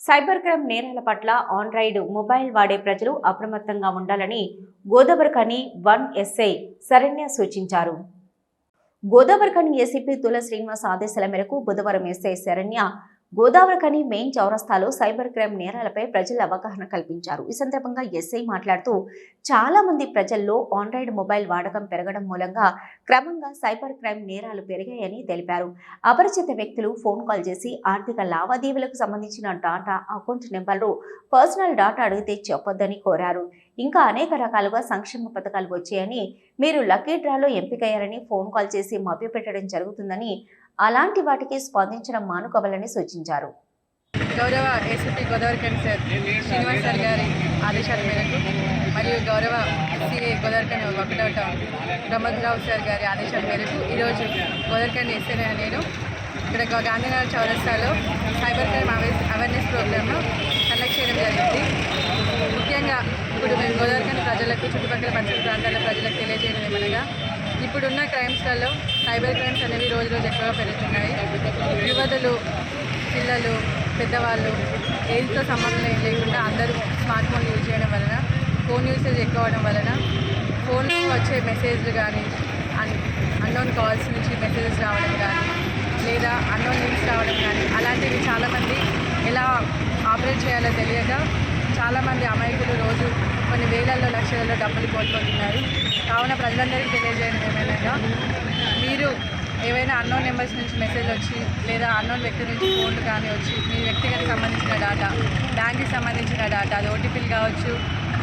Cyber crime నేరాల పట్ల Android mobile వాడే ప్రజలు అప్రమత్తంగా ఉండాలని గోదావరిఖని వన్ ఎస్ఐ శరణ్య సూచించారు. గోదావరిఖని ఏసీపీ తుల శ్రీనివాస్ ఆదేశాల మేరకు బుధవారం ఎస్ఐ శరణ్య గోదావరికని మెయిన్ చౌరస్తాలో సైబర్ క్రైమ్ నేరాలపై ప్రజలు అవగాహన కల్పించారు. ఈ సందర్భంగా ఎస్ఐ మాట్లాడుతూ చాలా మంది ప్రజల్లో ఆండ్రాయిడ్ మొబైల్ వాడకం పెరగడం మూలంగా క్రమంగా సైబర్ క్రైమ్ నేరాలు పెరిగాయని తెలిపారు. అపరిచిత వ్యక్తులు ఫోన్ కాల్ చేసి ఆర్థిక లావాదేవీలకు సంబంధించిన డాటా అకౌంట్ నెంబర్లు పర్సనల్ డాటా అడిగితే చెప్పొద్దని కోరారు. ఇంకా అనేక రకాలుగా సంక్షేమ పథకాలు వచ్చాయని మీరు లక్కీ డ్రాలో ఎంపికయ్యారని ఫోన్ కాల్ చేసి మభ్యపెట్టడం జరుగుతుందని అలాంటి వాటికి స్పందించడం మానుకోవాలని సూచించారు. గౌరవ ఏసీపీ గోదావరి కని సార్ శ్రీనివాస్ సార్ గారి ఆదేశాల మేరకు మరియు గౌరవ ఎస్సీ గోదావరికని ఒకటో టౌన్ ప్రమోద్రావు సార్ గారి ఆదేశాల మేరకు ఈరోజు గోదావరికని ఎస్సీ నేను ఇక్కడ గాంధీనగర్ చౌరస్తాలో సైబర్ క్రైమ్ అవేర్ అవేర్నెస్ ప్రోగ్రామ్ను కండక్ట్ చేయడం జరిగింది. ముఖ్యంగా ఇప్పుడు మేము గోదావరికని ప్రజలకు చుట్టుపక్కల పరిసర ప్రాంతాల ప్రజలకు తెలియజేయడం ఏమనగా ఇప్పుడున్న క్రైమ్స్లలో సైబర్ క్రైమ్స్ అనేవి రోజు రోజు ఎక్కువగా పెరుగుతున్నాయి. యువతులు పిల్లలు పెద్దవాళ్ళు ఏజ్తో సంబంధం ఏం లేకుండా అందరూ స్మార్ట్ ఫోన్ యూజ్ చేయడం వలన ఫోన్ యూసేజ్ ఎక్కువ అవడం వలన ఫోన్లో వచ్చే మెసేజ్లు కానీ అన్ అన్నోన్ కాల్స్ నుంచి మెసేజెస్ రావడం కానీ లేదా అన్నోన్ లింక్స్ రావడం కానీ అలాంటివి చాలామంది ఎలా ఆపరేట్ చేయాలో తెలియక చాలామంది అమాయకులు రోజు కొన్ని వేలల్లో లక్షలలో డబ్బులు కోల్పోతున్నారు. కావున ప్రజలందరికీ తెలియజేయడం ఏమైనా మీరు ఏవైనా అన్నోన్ నెంబర్స్ నుంచి మెసేజ్ వచ్చి లేదా అన్నోన్ వ్యక్తి నుంచి ఫోన్లు కానీ వచ్చి మీ వ్యక్తిగత సంబంధించిన డేటా బ్యాంక్కి సంబంధించిన డేటా అది ఓటీపీలు కావచ్చు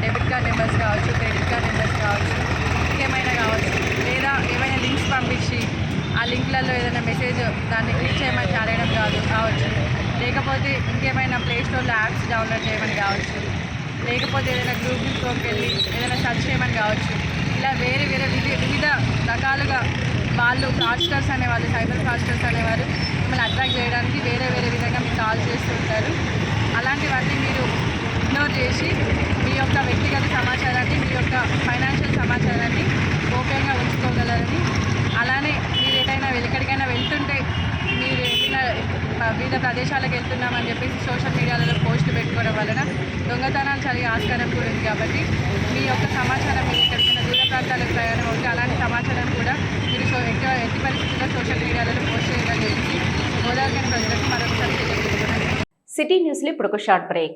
డెబిట్ కార్డ్ నెంబర్స్ కావచ్చు క్రెడిట్ కార్డ్ నెంబర్స్ కావచ్చు ఇంకేమైనా కావచ్చు లేదా ఏమైనా లింక్స్ పంపించి ఆ లింక్లలో ఏదైనా మెసేజ్ దాన్ని క్లిక్ చేయమని చాలేయడం కాదు కావచ్చు. లేకపోతే ఇంకేమైనా ప్లేస్టోర్లో యాప్స్ డౌన్లోడ్ చేయమని కావచ్చు. లేకపోతే ఏదైనా గ్రూప్ వెళ్ళి ఏదైనా సెర్చ్ చేయమని కావచ్చు. ఇలా వేరే వేరే వివిధ వివిధ రకాలుగా వాళ్ళు ఫ్రాడ్స్టర్స్ అనేవాళ్ళు సైబర్ ఫ్రాడ్స్టర్స్ అనేవారు మిమ్మల్ని అట్రాక్ట్ చేయడానికి వేరే వేరే విధంగా మీకు కాల్ చేస్తుంటారు అలాంటివన్నీ మీరు ఇగ్నోర్ చేసి మీ యొక్క వ్యక్తిగత సమాచారాన్ని మీ యొక్క ఫైనాన్షియల్ సమాచారాన్ని గోప్యంగా ఉంచుకోగలరని. అలానే మీరు ఎటైనా ఎక్కడికైనా వెళ్తుంటే మీరు వెళ్ళిన ఆ, వివిధ ప్రదేశాలకు వెళ్తున్నామని చెప్పేసి సోషల్ మీడియాలలో పోస్టులు పెట్టుకోవడం వలన దొంగతనాలు జరిగే ఆస్కారం కూడా ఉంది కాబట్టి మీ యొక్క సమాచారం మీరు ఎక్కడికైనా దూర ప్రాంతాలకు ప్రయాణం అవుతుంది అలాంటి సమాచారం కూడా మీరు సో ఎట్టి ఎట్టి పరిస్థితుల్లో సోషల్ మీడియాలలో పోస్ట్ చేయడం చెప్పి గోదావరి ప్రజలకు మరొకసారి సిటీ న్యూస్లో ఇప్పుడు ఒక షార్ట్ బ్రేక్.